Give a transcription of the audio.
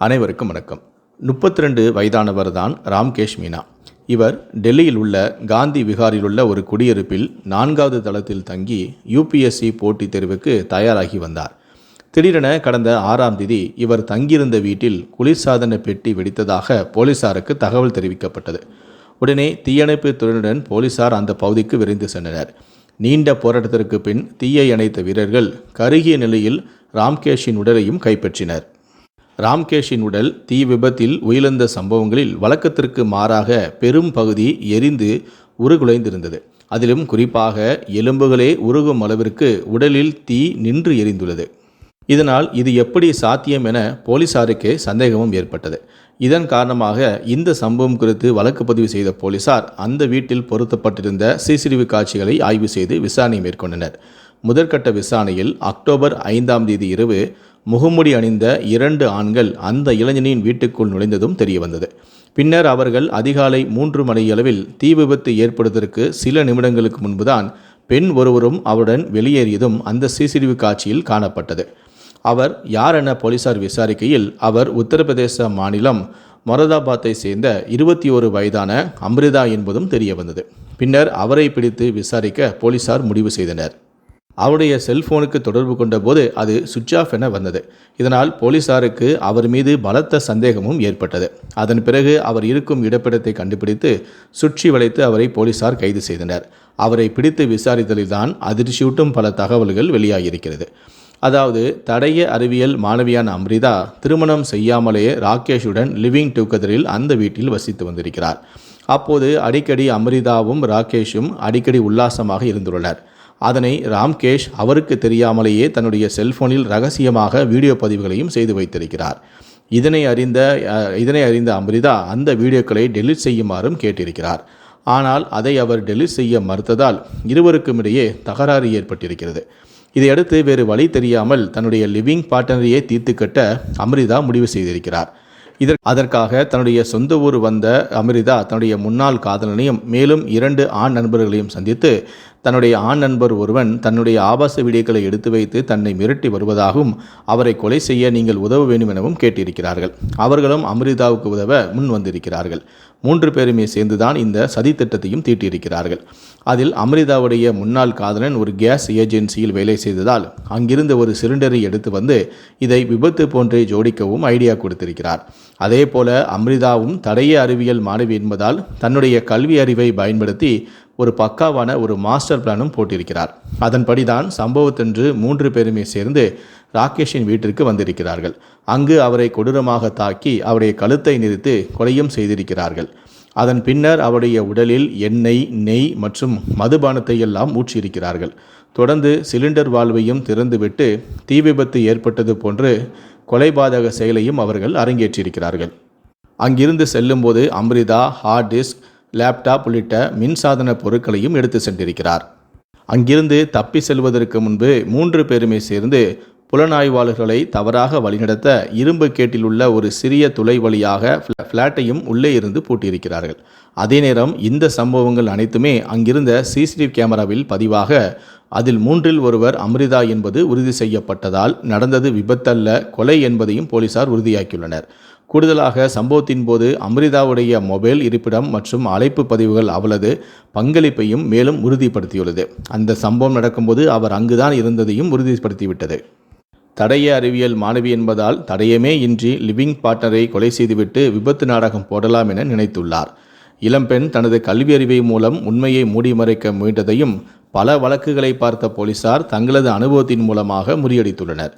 அனைவருக்கும் வணக்கம். முப்பத்தி ரெண்டு வயதானவர் தான் ராம்கேஷ் மீனா. இவர் டெல்லியில் உள்ள காந்தி விகாரில் உள்ள ஒரு குடியிருப்பில் நான்காவது தளத்தில் தங்கி யூபிஎஸ்சி போட்டித் தேர்வுக்கு தயாராகி வந்தார். திடீரென கடந்த ஆறாம் தேதி இவர் தங்கியிருந்த வீட்டில் குளிர்சாதன பெட்டி வெடித்ததாக போலீசாருக்கு தகவல் தெரிவிக்கப்பட்டது. உடனே தீயணைப்பு துறையுடன் போலீசார் அந்த பகுதிக்கு விரைந்து சென்றனர். நீண்ட போராட்டத்திற்கு பின் தீயை அணைத்த வீரர்கள் கருகிய நிலையில் ராம்கேஷின் உடலையும் கைப்பற்றினர். ராம்கேஷின் உடல் தீ விபத்தில் உயிரிழந்த சம்பவங்களில் வழக்கத்திற்கு மாறாக பெரும் பகுதி எரிந்து உருகுலைந்திருந்தது. அதிலும் குறிப்பாக எலும்புகளே உருகும் அளவிற்கு உடலில் தீ நின்று எரிந்துள்ளது. இதனால் இது எப்படி சாத்தியம் என போலீசாருக்கு சந்தேகமும் ஏற்பட்டது. இதன் காரணமாக இந்த சம்பவம் குறித்து வழக்கு பதிவு செய்த போலீசார் அந்த வீட்டில் பொருத்தப்பட்டிருந்த சிசிடிவி காட்சிகளை ஆய்வு செய்து விசாரணை மேற்கொண்டனர். முதற்கட்ட விசாரணையில் அக்டோபர் ஐந்தாம் தேதி இரவு முகமுடி அணிந்த இரண்டு ஆண்கள் அந்த இளைஞனின் வீட்டுக்குள் நுழைந்ததும் தெரியவந்தது. பின்னர் அவர்கள் அதிகாலை மூன்று மணியளவில் தீ விபத்து ஏற்படுவதற்கு சில நிமிடங்களுக்கு முன்புதான் பெண் ஒருவரும் அவருடன் வெளியேறியதும் அந்த சிசிடிவி காட்சியில் காணப்பட்டது. அவர் யார் என போலீசார் விசாரிக்கையில் அவர் உத்தரப்பிரதேச மாநிலம் மொரதாபாத்தை சேர்ந்த இருபத்தி ஒரு வயதான அம்ரிதா என்பதும் தெரிய வந்தது பின்னர் அவரை பிடித்து விசாரிக்க போலீசார் முடிவு செய்தனர். அவருடைய செல்போனுக்கு தொடர்பு கொண்டபோது அது சுவிட்ச் ஆஃப் என வந்தது. இதனால் போலீசாருக்கு அவர் மீது பலத்த சந்தேகமும் ஏற்பட்டது. அதன் பிறகு அவர் இருக்கும் இடப்பிடத்தை கண்டுபிடித்து சுற்றி வளைத்து அவரை போலீசார் கைது செய்தனர். அவரை பிடித்து விசாரித்ததில்தான் அதிர்ச்சியூட்டும் பல தகவல்கள் வெளியாகியிருக்கிறது. அதாவது தடைய அறிவியல் மாணவியான அம்ரிதா திருமணம் செய்யாமலேயே ராகேஷுடன் லிவிங் டுகெதரில் அந்த வீட்டில் வசித்து வந்திருக்கிறார். அப்போது அடிக்கடி அம்ரிதாவும் ராகேஷும் அடிக்கடி உல்லாசமாக இருந்துள்ளனர். அதனை ராம்கேஷ் அவருக்கு தெரியாமலேயே தன்னுடைய செல்போனில் ரகசியமாக வீடியோ பதிவுகளையும் செய்து வைத்திருக்கிறார். இதனை அறிந்த இதனை அறிந்த அம்ரிதா அந்த வீடியோக்களை டெலிட் செய்யுமாறும் கேட்டிருக்கிறார். ஆனால் அதை அவர் டெலிட் செய்ய மறுத்ததால் இருவருக்கும் இடையே தகராறு ஏற்பட்டிருக்கிறது. இதையடுத்து வேறு வழி தெரியாமல் தன்னுடைய லிவிங் பார்ட்னரையே தீர்த்து கட்ட அம்ரிதா முடிவு செய்திருக்கிறார். இதற் அதற்காக தன்னுடைய சொந்த ஊர் வந்த அமிர்தா தன்னுடைய முன்னாள் காதலனையும் மேலும் இரண்டு ஆண் நண்பர்களையும் சந்தித்து தன்னுடைய ஆண் நண்பர் ஒருவன் தன்னுடைய ஆபாச வீடியோக்களை எடுத்து வைத்து தன்னை மிரட்டி வருவதாகவும் அவரை கொலை செய்ய நீங்கள் உதவ வேண்டும் எனவும் கேட்டிருக்கிறார்கள். அவர்களும் அமிர்தாவுக்கு உதவ முன் வந்திருக்கிறார்கள். மூன்று பேருமே சேர்ந்துதான் இந்த சதி திட்டத்தையும் தீட்டியிருக்கிறார்கள். அதில் அமிர்தாவுடைய முன்னாள் காதலன் ஒரு கேஸ் ஏஜென்சியில் வேலை செய்ததால் அங்கிருந்த ஒரு சிலிண்டரை எடுத்து வந்து இதை விபத்து போன்றே ஜோடிக்கவும் ஐடியா கொடுத்திருக்கிறார். அதே போல அம்ரிதாவும் தடைய அறிவியல் மாணவி என்பதால் தன்னுடைய கல்வி அறிவை பயன்படுத்தி ஒரு பக்காவான ஒரு மாஸ்டர் பிளானும் போட்டிருக்கிறார். அதன்படிதான் சம்பவத்தன்று மூன்று பேருமே சேர்ந்து ராகேஷின் வீட்டிற்கு வந்திருக்கிறார்கள். அங்கு அவரை கொடூரமாக தாக்கி அவருடைய கழுத்தை நிறுத்து கொலையும் செய்திருக்கிறார்கள். அதன் பின்னர் அவருடைய உடலில் எண்ணெய் நெய் மற்றும் மதுபானத்தை எல்லாம் ஊற்றியிருக்கிறார்கள். தொடர்ந்து சிலிண்டர் வால்வையும் திறந்துவிட்டு தீ விபத்து ஏற்பட்டது போன்று கொலைபாதக செயலையும் அவர்கள் அரங்கேற்றியிருக்கிறார்கள். அங்கிருந்து செல்லும்போது அம்ரிதா ஹார்ட் டிஸ்க் லேப்டாப் உள்ளிட்ட மின்சாதன பொருட்களையும் எடுத்து சென்றிருக்கிறார். அங்கிருந்து தப்பி செல்வதற்கு முன்பு மூன்று பேருமே சேர்ந்து புலனாய்வாளர்களை தவறாக வழிநடத்த இரும்பு கேட்டில் உள்ள ஒரு சிறிய துளை வழியாக ஃப்ளாட்டையும் உள்ளே இருந்து பூட்டியிருக்கிறார்கள். அதே நேரம் இந்த சம்பவங்கள் அனைத்துமே அங்கிருந்த சிசிடிவி கேமராவில் பதிவாக அதில் மூன்றில் ஒருவர் அம்ரிதா என்பது உறுதி செய்யப்பட்டதால் நடந்தது விபத்தல்ல கொலை என்பதையும் போலீசார் உறுதியாக்கியுள்ளனர். கூடுதலாக சம்பவத்தின் போது அம்ரிதாவுடைய மொபைல் இருப்பிடம் மற்றும் அழைப்பு பதிவுகள் அவளது பங்களிப்பையும் மேலும் உறுதிப்படுத்தியுள்ளது. அந்த சம்பவம் நடக்கும்போது அவர் அங்குதான் இருந்ததையும் உறுதிப்படுத்திவிட்டது. தடைய அறிவியல் மாணவி என்பதால் தடயமே இன்றி லிவிங் பார்ட்னரை கொலை செய்துவிட்டு விபத்து நாடகம் போடலாம் என நினைத்துள்ளார். இளம்பெண் தனது கல்வி அறிவை மூலம் உண்மையை மூடி மறைக்க முயன்றதையும் பல வழக்குகளை பார்த்த போலீசார் தங்களது அனுபவத்தின் மூலமாக முறியடித்துள்ளனர்.